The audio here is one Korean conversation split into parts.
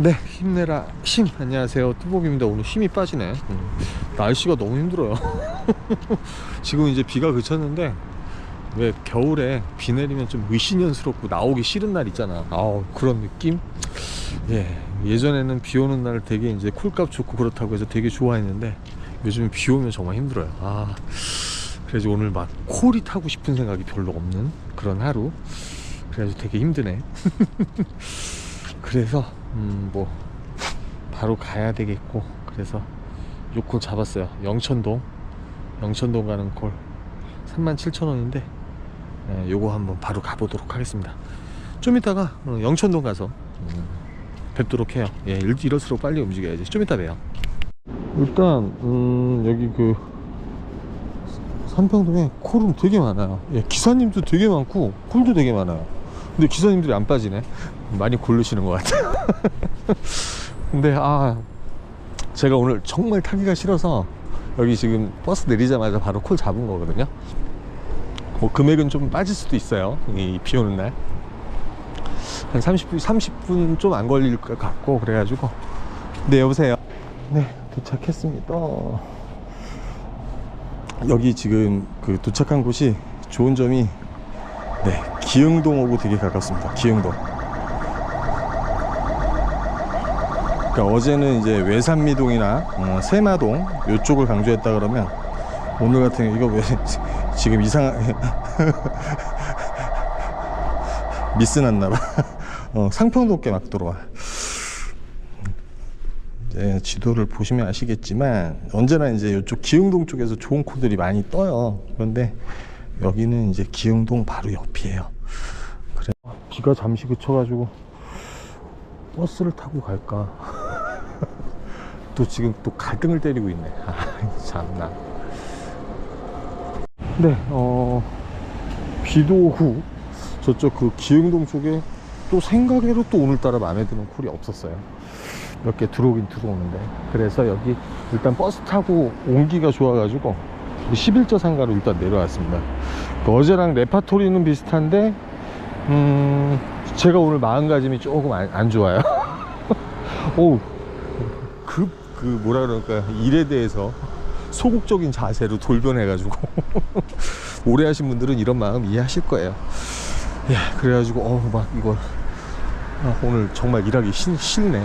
네 힘내라. 힘 안녕하세요. 뚜복입니다. 오늘 힘이 빠지네. 음, 날씨가 너무 힘들어요. 지금 이제 비가 그쳤는데 왜 겨울에 비 내리면 좀 의신연스럽고 나오기 싫은 날 있잖아. 아우 그런 느낌? 예 예전에는 비 오는 날 되게 이제 콜값 좋고 그렇다고 해서 되게 좋아했는데 요즘은 비 오면 정말 힘들어요. 아 그래서 오늘 막 콜이 타고 싶은 생각이 별로 없는 그런 하루. 그래서 되게 힘드네. 그래서 음 뭐 바로 가야 되겠고 그래서 요콜 잡았어요. 영천동. 영천동 가는 콜 37,000원인데 예, 요거 한번 바로 가보도록 하겠습니다. 좀 이따가 어, 영천동 가서 음, 뵙도록 해요. 예 일- 이럴수록 빨리 움직여야지. 좀 이따 봬요. 일단 음, 여기 그 삼평동에 콜은 되게 많아요. 예, 기사님도 되게 많고 콜도 되게 많아요. 근데 기사님들이 안 빠지네 많이 고르시는 것 같아요. 근데 아 제가 오늘 정말 타기가 싫어서 여기 지금 버스 내리자마자 바로 콜 잡은 거거든요. 뭐 금액은 좀 빠질 수도 있어요 이 비 오는 날. 한 30분 30분 좀 안 걸릴 것 같고 그래가지고. 네 여보세요? 네 도착했습니다. 여기 지금 그 도착한 곳이 좋은 점이 네 기흥동하고 되게 가깝습니다 기흥동 그러니까 어제는 이제 외산미동이나 어, 세마동 이쪽을 강조했다 그러면 오늘 같은 이거 왜 지금 이상하게 미스 났나봐. 어, 상평동께 막 들어와. 이제 지도를 보시면 아시겠지만 언제나 이제 이쪽 기흥동 쪽에서 좋은 코들이 많이 떠요. 그런데 여기는 이제 기흥동 바로 옆이에요. 그래 비가 잠시 그쳐가지고 버스를 타고 갈까 또 지금 또 갈등을 때리고 있네 아 참나 네, 어, 비도 오고 저쪽 그 기흥동 쪽에 또 생각외로 또 오늘따라 마음에 드는 콜이 없었어요. 몇 개 들어오긴 들어오는데. 그래서 여기 일단 버스 타고 온기가 좋아가지고 11저 상가로 일단 내려왔습니다. 그 어제랑 레파토리는 비슷한데, 음, 제가 오늘 마음가짐이 조금 안, 안 좋아요. 오, 급, 그 뭐라 그럴까, 일에 대해서 소극적인 자세로 돌변해가지고 오래 하신 분들은 이런 마음 이해하실 거예요. 예, 그래가지고 어막 이거 아, 오늘 정말 일하기 싫, 싫네.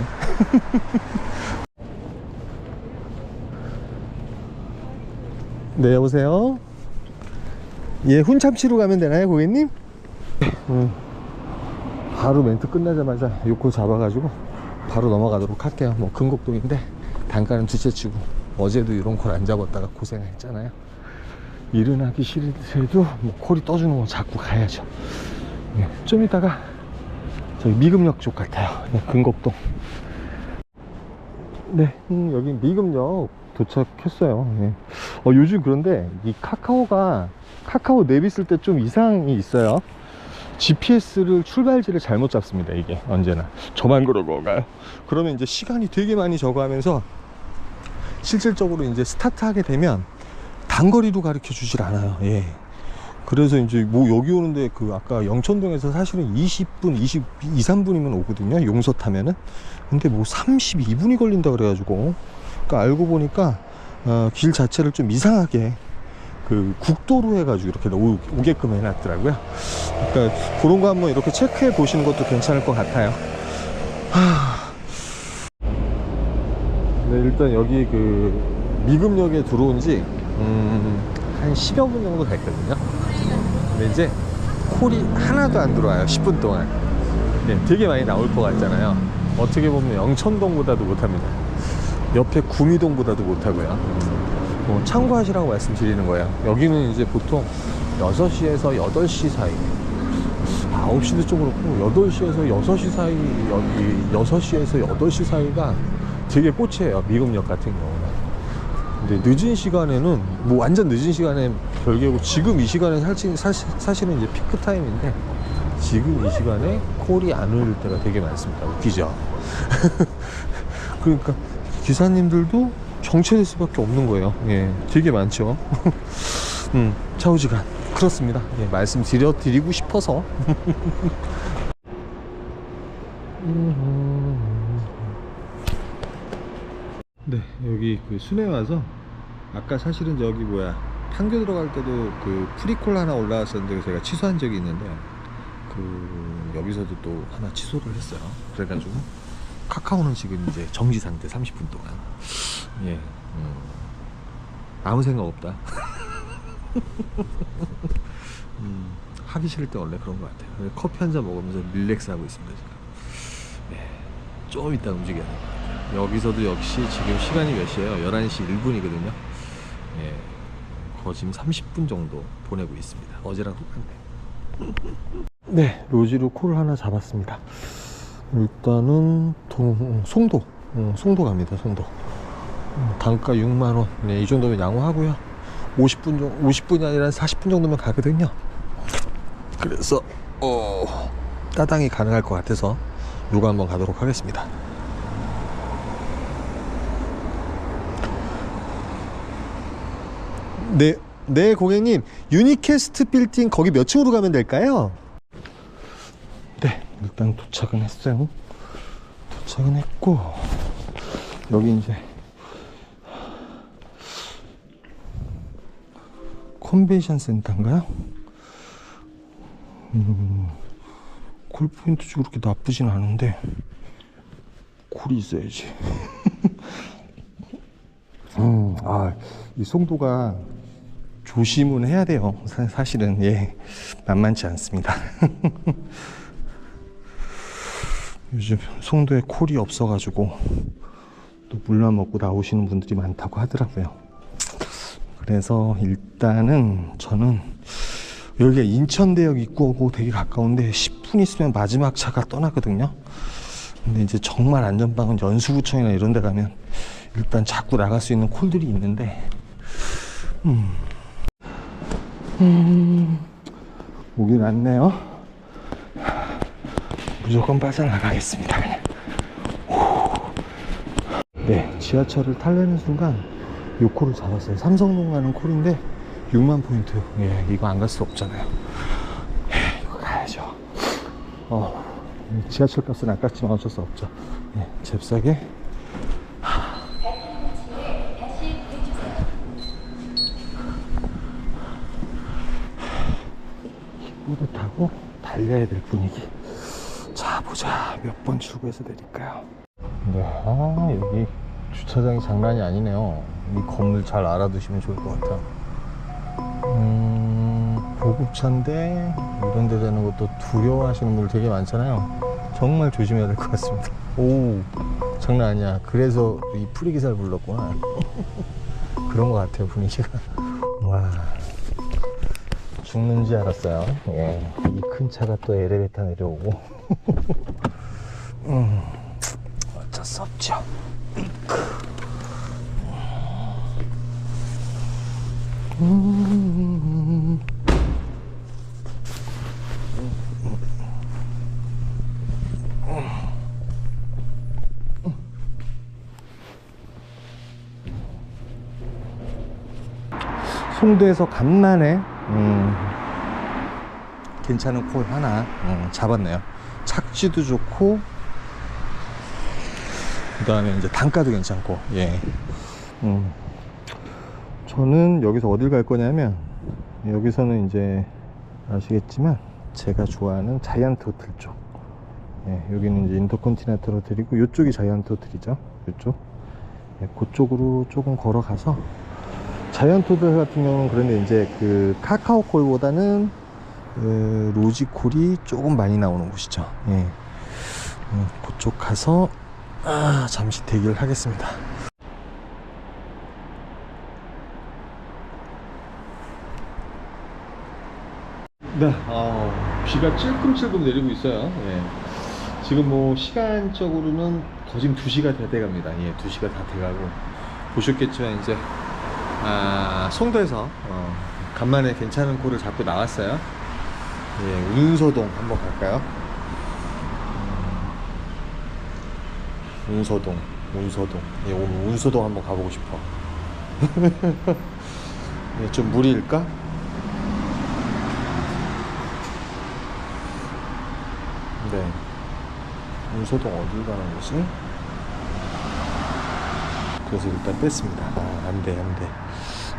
네 여보세요. 예, 훈참치로 가면 되나요, 고객님? 음, 바로 멘트 끝나자마자 요코 잡아가지고 바로 넘어가도록 할게요. 뭐 금곡동인데 단가는 두채치고 어제도 이런 콜 안 잡았다가 고생했잖아요. 일은 하기 싫더라도 뭐 콜이 떠주는 거 자꾸 가야죠. 예, 좀 이따가 저기 미금역 쪽 같아요. 네, 금곡동. 네, 음, 여기 미금역 도착했어요. 예. 어, 요즘 그런데 이 카카오가 카카오 내비 쓸때좀 이상이 있어요. GPS를 출발지를 잘못 잡습니다. 이게 언제나 저만 그런 건가요? 그러면 이제 시간이 되게 많이 저거하면서 실질적으로 이제 스타트하게 되면 단거리로 가르쳐 주질 않아요. 예. 그래서 이제 뭐 여기 오는데 그 아까 영천동에서 사실은 20분, 22, 3분이면 오거든요. 용서 타면은. 근데 뭐 32분이 걸린다 그래가지고. 그러니까 알고 보니까 어, 길 자체를 좀 이상하게 그 국도로 해가지고 이렇게 오, 오게끔 해놨더라고요. 그러니까 그런 거 한번 이렇게 체크해 보시는 것도 괜찮을 것 같아요. 하... 네, 일단 여기 그 미금역에 들어온 지, 음, 한 10여 분 정도 됐거든요. 근데 이제 콜이 하나도 안 들어와요. 10분 동안. 네, 되게 많이 나올 것 같잖아요. 어떻게 보면 영천동보다도 못합니다. 옆에 구미동보다도 못하고요. 뭐 참고하시라고 말씀드리는 거예요. 여기는 이제 보통 6시에서 8시 사이. 9시도 좀 그렇고 8시에서 6시 사이 여기 6시에서 8시 사이가 되게 꽃이에요 미금역 같은 경우는. 근데 늦은 시간에는 뭐 완전 늦은 시간에 별개고 지금 이 시간에 사실, 사실, 사실 은 이제 피크 타임인데 지금 이 시간에 콜이 안 올 때가 되게 많습니다. 웃기죠? 그러니까 기사님들도 정체될 수밖에 없는 거예요. 예 되게 많죠? 음 차우지간. 그렇습니다. 예, 말씀드려 드리고 싶어서 여기 그 순회 와서 아까 사실은 저기 뭐야 판교 들어갈 때도 그 프리콜 하나 올라왔었는데 제가 취소한 적이 있는데 그 여기서도 또 하나 취소를 했어요. 그래가지고 카카오는 지금 이제 정지 상태 30분 동안 예 음, 아무 생각 없다. 음, 하기 싫을 때 원래 그런 것 같아요. 커피 한 잔 먹으면서 릴렉스 하고 있습니다 지금. 예, 좀 이따 움직여야 같아요. 여기서도 역시 지금 시간이 몇 시예요? 11시 1분이거든요. 예, 거의 지금 30분 정도 보내고 있습니다. 어제랑 똑같네. 네, 로지로 콜 하나 잡았습니다. 일단은 동, 송도, 음, 송도 갑니다. 송도. 음, 단가 6만 원. 네, 이 정도면 양호하고요. 50분 정도, 50분이 아니라 40분 정도면 가거든요. 그래서 어, 따당이 가능할 것 같아서 요거 한번 가도록 하겠습니다. 네, 네 고객님 유니캐스트 빌딩 거기 몇 층으로 가면 될까요? 네, 일단 도착은 했어요. 도착은 했고 여기 이제 컨벤션 센터인가요? 음, 콜 포인트 주 그렇게 나쁘진 않은데 콜이 있어야지. 음, 아, 이 송도가 조심은 해야 돼요. 사, 사실은 예, 만만치 않습니다. 요즘 송도에 콜이 없어가지고 또 물만 먹고 나오시는 분들이 많다고 하더라고요. 그래서 일단은 저는 여기가 인천대역 입구하고 되게 가까운데 10분 있으면 마지막 차가 떠나거든요. 근데 이제 정말 안전방은 연수구청이나 이런 데 가면 일단 자꾸 나갈 수 있는 콜들이 있는데 음, 음 오긴 왔네요. 무조건 빠져나가겠습니다. 네, 지하철을 타려는 순간 요 콜을 잡았어요. 삼성동 가는 콜인데 6만 포인트. 예, 이거 안 갈 수 없잖아요. 예, 이거 가야죠. 어, 지하철 값은 아깝지만 어쩔 수 없죠. 예, 잽싸게. 뿌듯하고 달려야 될 분위기. 자, 보자. 몇 번 출구에서 내릴까요? 네, 아, 여기 주차장이 장난이 아니네요. 이 건물 잘 알아두시면 좋을 것 같아요. 음, 보급차인데 이런 데 되는 것도 두려워하시는 분들 되게 많잖아요. 정말 조심해야 될 것 같습니다. 오, 장난 아니야. 그래서 이 프리기사를 불렀구나. 그런 것 같아요, 분위기가. 와, 죽는 줄 알았어요. 예, 이 큰 차가 또 엘리베이터 내려오고. 음, 어쩔 수 없죠. 음. 송도에서 간만에 음, 괜찮은 콜 하나 음, 잡았네요. 착지도 좋고 그 다음에 이제 단가도 괜찮고 예. 음. 저는 여기서 어딜 갈 거냐면 여기서는 이제 아시겠지만 제가 좋아하는 자이언트 호텔 쪽 예, 여기는 이제 인터컨티넨탈 호텔이고 이쪽이 자이언트 호텔이죠 이쪽 예, 그쪽으로 조금 걸어가서 자이언트 호텔 같은 경우는 그런데 이제 그 카카오콜보다는 그 로지콜이 조금 많이 나오는 곳이죠 예. 음, 그쪽 가서 아, 잠시 대기를 하겠습니다 네, 어, 비가 찔끔찔끔 내리고 있어요. 예. 지금 뭐 시간적으로는 더 지금 2시가 다 돼갑니다. 예, 2시가 다 돼가고 보셨겠지만 이제 아, 송도에서 어, 간만에 괜찮은 코를 잡고 나왔어요. 예, 운소동 한번 갈까요? 음, 운소동, 운소동. 예, 오늘 운소동 한번 가보고 싶어. 예, 좀 무리일까? 네. 운소동 어디 가는 거지? 그래서 일단 뺐습니다. 아, 안 돼, 안 돼.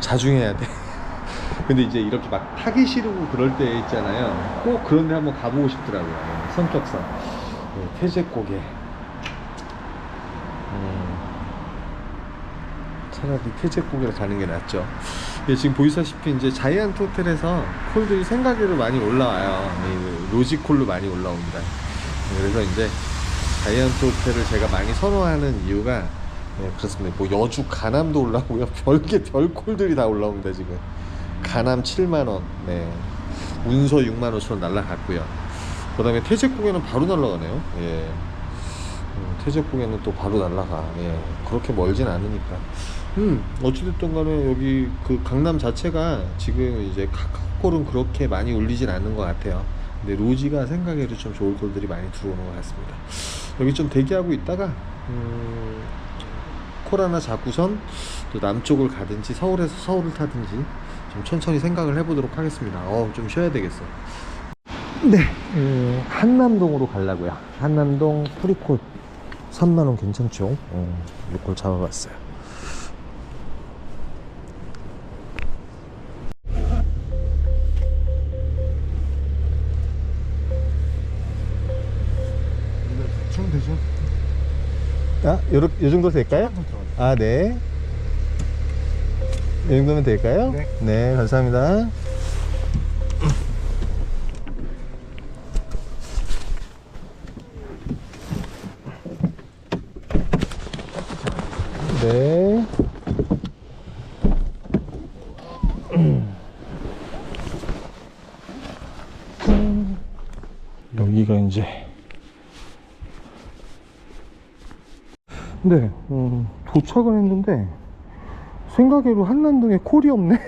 자중해야 돼. 근데 이제 이렇게 막 타기 싫고 그럴 때 있잖아요. 꼭 그런 데 한번 가보고 싶더라고요. 예, 성격상. 예, 태제고개. 음, 차라리 태제고개를 가는 게 낫죠. 예, 지금 보이시다시피 이제 자이언트 호텔에서 콜들이 생각외로 많이 올라와요. 이 로지콜로 많이 올라옵니다. 예, 그래서 이제 자이언트 호텔을 제가 많이 선호하는 이유가 예, 그렇습니다. 뭐 여주 가남도 올라오고요. 별게 별 콜들이 다 올라옵니다 지금. 가남 7만 원, 네. 운서 6만 5천 원 날라갔고요. 그다음에 태제국에는 바로 날라가네요. 예. 음, 태제국에는 또 바로 날라가. 예. 그렇게 멀진 않으니까. 음, 어찌됐든 간에 여기 그 강남 자체가 지금 이제 카카오콜은 그렇게 많이 울리진 않는 것 같아요. 근데 로지가 생각해도 좀 좋을 콜들이 많이 들어오는 것 같습니다. 여기 좀 대기하고 있다가, 음, 코라나 자구선 또 남쪽을 가든지 서울에서 서울을 타든지 좀 천천히 생각을 해보도록 하겠습니다. 어, 좀 쉬어야 되겠어. 네, 음, 한남동으로 가려고요. 한남동 프리콜 3만 원 괜찮죠? 어, 요걸 잡아봤어요. 아, 요, 요 정도 될까요? 아, 네. 이 정도면 될까요? 네. 감사합니다. 네. 여기가 이제 네, 음, 도착은 했는데 생각외로 한남동에 콜이 없네.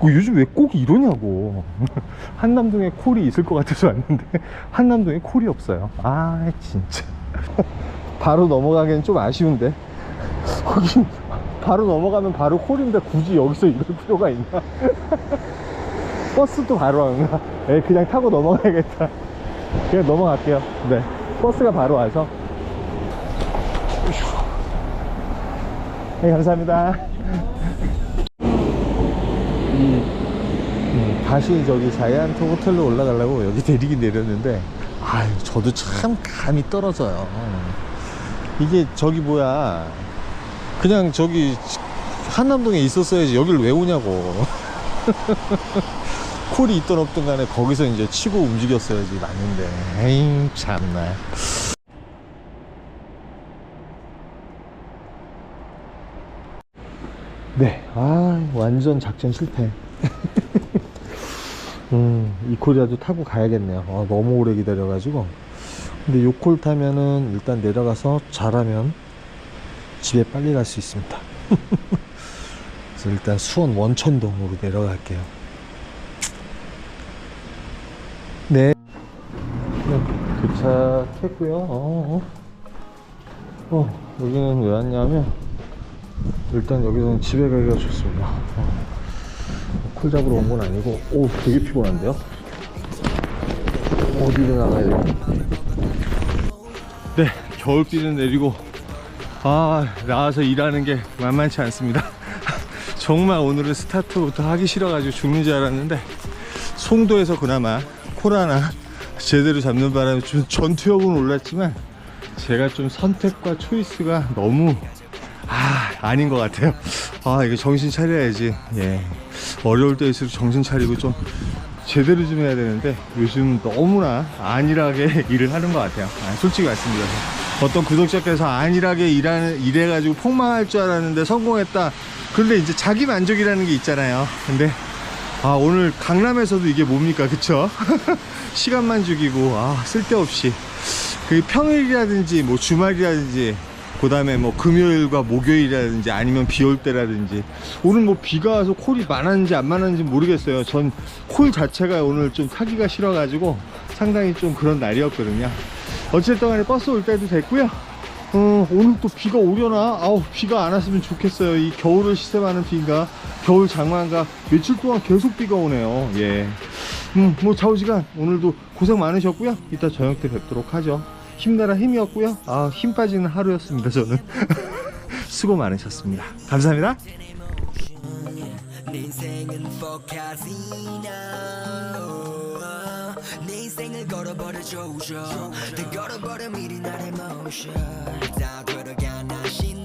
그 요즘 왜 꼭 이러냐고. 한남동에 콜이 있을 것 같아서 왔는데 한남동에 콜이 없어요. 아 진짜. 바로 넘어가기엔 좀 아쉬운데. 거기 바로 넘어가면 바로 콜인데 굳이 여기서 이럴 필요가 있나? 버스도 바로 안 가. 예, 그냥 타고 넘어가야겠다. 그냥 넘어갈게요. 네. 버스가 바로 와서. 네, 감사합니다. 음, 다시 저기 자이언트 호텔로 올라가려고 여기 내리긴 내렸는데, 아유, 저도 참 감이 떨어져요. 이게 저기 뭐야. 그냥 저기 한남동에 있었어야지 여기를 왜 오냐고. 콜이 있던 없던 간에 거기서 이제 치고 움직였어야지 맞는데. 에이, 참나. 네, 아, 완전 작전 실패. 음, 이 콜이라도 타고 가야겠네요. 아, 너무 오래 기다려가지고. 근데 요 콜 타면은 일단 내려가서 잘하면 집에 빨리 갈 수 있습니다. 그래서 일단 수원 원천동으로 내려갈게요. 네. 네, 도착했고요. 어, 어. 어, 여기는 왜 왔냐면 일단 여기서는 집에 가기가 좋습니다. 어. 콜 잡으러 온 건 아니고, 오, 되게 피곤한데요? 어디로 나가야 돼요? 네, 겨울비는 내리고, 아, 나와서 일하는 게 만만치 않습니다. 정말 오늘은 스타트부터 하기 싫어가지고 죽는 줄 알았는데, 송도에서 그나마 콜 하나 제대로 잡는 바람에 좀 전투력은 올랐지만, 제가 좀 선택과 초이스가 너무 아 아닌 것 같아요. 아 이거 정신 차려야지. 예. 어려울 때일수록 정신 차리고 좀 제대로 좀 해야 되는데 요즘 너무나 안일하게 일을 하는 것 같아요. 아, 솔직히 말씀드려서. 어떤 구독자께서 안일하게 일하는 일해가지고 폭망할 줄 알았는데 성공했다. 그런데 이제 자기 만족이라는 게 있잖아요. 근데 아 오늘 강남에서도 이게 뭡니까? 그쵸? 시간만 죽이고 아 쓸데없이. 그 평일이라든지 뭐 주말이라든지 그 다음에 뭐 금요일과 목요일이라든지 아니면 비 올 때라든지 오늘 뭐 비가 와서 콜이 많았는지 안 많았는지 모르겠어요 전 콜 자체가 오늘 좀 타기가 싫어 가지고 상당히 좀 그런 날이었거든요 어쨌든 간에 버스 올 때도 됐고요 어, 오늘 또 비가 오려나? 아우, 비가 안 왔으면 좋겠어요. 이 겨울을 시샘하는 비인가? 겨울 장마인가? 며칠 동안 계속 비가 오네요. 예. 음, 뭐, 좌우지간 오늘도 고생 많으셨고요. 이따 저녁 때 뵙도록 하죠. 힘내라 힘이었고요. 아, 힘 빠지는 하루였습니다, 저는. 수고 많으셨습니다. 감사합니다. 내 인생은 포카지나 내 인생을 걸어버려 조져 다 걸어버려 미리 나의 모션 다 들어간 나신